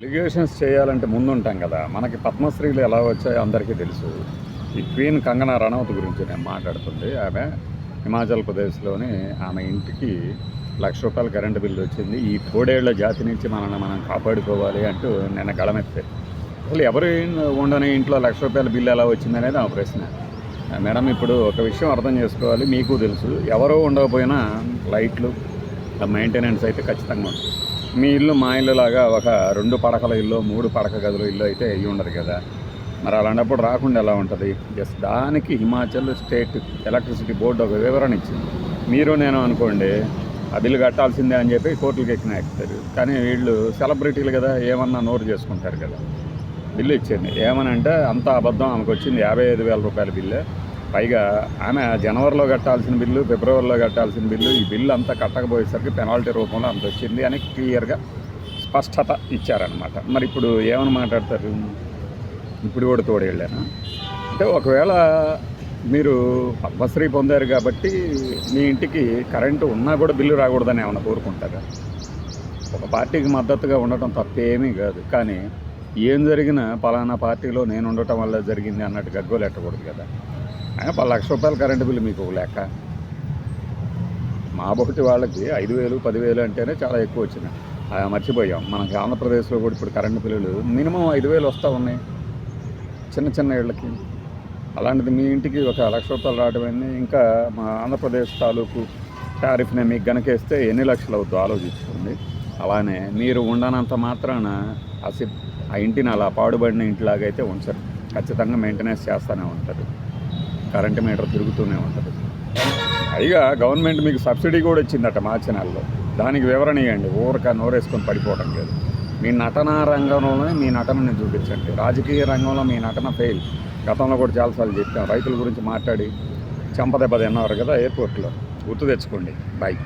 Allegations చేయాలంటే ముందు ఉంటాం కదా. మనకి పద్మశ్రీలు ఎలా వచ్చాయో అందరికీ తెలుసు. ఈ క్వీన్ కంగనా రనౌత్ గురించి నేను మాట్లాడుతుంది ఆమె హిమాచల్ ప్రదేశ్లోని ఆమె ఇంటికి లక్ష రూపాయల కరెంటు బిల్లు వచ్చింది. ఈ తోడేళ్ళ జాతి నుంచి మనల్ని మనం కాపాడుకోవాలి అంటూ నిన్న గళమెత్తే. అసలు ఎవరు ఉండని ఇంట్లో లక్ష రూపాయల బిల్లు ఎలా వచ్చింది అనేది ఆ ప్రశ్న మేడం ఇప్పుడు ఒక విషయం అర్థం చేసుకోవాలి. మీకు తెలుసు ఎవరో ఉండకపోయినా లైట్లు మెయింటెనెన్స్ అయితే ఖచ్చితంగా ఉంటుంది. మీ ఇల్లు మా ఇల్లు లాగా ఒక రెండు పడకల ఇల్లు మూడు పడక గదుల ఇల్లు అయితే అయ్యి ఉండదు కదా. మరి అలాంటప్పుడు రాకుండా ఎలా ఉంటుంది? జస్ట్ దానికి హిమాచల్ స్టేట్ ఎలక్ట్రిసిటీ బోర్డు ఒక వివరణ ఇచ్చింది. మీరు నేను అనుకోండి ఆ బిల్లు కట్టాల్సిందే అని చెప్పి కోర్టులకు ఎక్కిన ఎక్కుతారు కానీ వీళ్ళు సెలబ్రిటీలు కదా ఏమన్నా నోరు చేసుకుంటారు కదా. బిల్లు ఇచ్చింది. ఏమనంటే అంత అబద్ధం ఆమెకు వచ్చింది యాభై ఐదు వేల రూపాయల బిల్లు. పైగా ఆమె జనవరిలో కట్టాల్సిన బిల్లు ఫిబ్రవరిలో కట్టాల్సిన బిల్లు ఈ బిల్లు అంతా కట్టకపోయేసరికి పెనాల్టీ రూపంలో అంత వచ్చింది అని క్లియర్గా స్పష్టత ఇచ్చారనమాట మరి ఇప్పుడు ఏమని మాట్లాడతారు? ఇప్పుడు కూడా తోడేళ్ళాను? అంటే ఒకవేళ మీరు పద్మశ్రీ పొందారు కాబట్టి మీ ఇంటికి కరెంటు ఉన్నా కూడా బిల్లు రాకూడదని ఏమైనా కోరుకుంటారా? ఒక పార్టీకి మద్దతుగా ఉండటం తప్పేమీ కాదు. కానీ ఏం జరిగినా పలానా పార్టీలో నేను ఉండటం వల్ల జరిగింది అన్నట్టు గగ్గోలు ఎట్టకూడదు కదా. పది లక్ష రూపాయల కరెంటు బిల్లు మీకు ఒక లెక్క. మా బొట్టి వాళ్ళకి ఐదు వేలు పదివేలు అంటేనే చాలా ఎక్కువ వచ్చినాయి ఆ, మర్చిపోయాం. మనకి ఆంధ్రప్రదేశ్లో కూడా ఇప్పుడు కరెంటు బిల్లులు మినిమం ఐదు వేలు వస్తూ ఉన్నాయి. చిన్న చిన్న ఇళ్ళకి. అలాంటిది మీ ఇంటికి ఒక లక్ష రూపాయలు రావడమైంది ఇంకా మా ఆంధ్రప్రదేశ్ తాలూకు టారిఫ్ని మీకు గనకేస్తే ఎన్ని లక్షలు అవుతుందో ఆలోచించుకోండి. అలానే మీరు ఉండనంత మాత్రాన ఆ ఆ ఇంటిని అలా పాడుబడిన ఇంటిలాగైతే ఉంచరు. ఖచ్చితంగా మెయింటెనెన్స్ చేస్తూనే ఉంటారు కరెంట్ మీటర్ తిరుగుతూనే ఉంటుంది. పైగా గవర్నమెంట్ మీకు సబ్సిడీ కూడా ఇచ్చిందట మార్చి దానికి వివరణ ఇవ్వండి. ఊరక నోరేసుకొని పడిపోవడం లేదు. మీ నటన రంగంలోనే మీ నటనని చూపించండి. రాజకీయ రంగంలో మీ నటన ఫెయిల్ గతంలో కూడా చాలాసార్లు చెప్పాం. రైతుల గురించి మాట్లాడి చెంపదెబ్బ తిన్నారు కదా ఎయిర్పోర్ట్లో గుర్తు తెచ్చుకోండి. బాయ్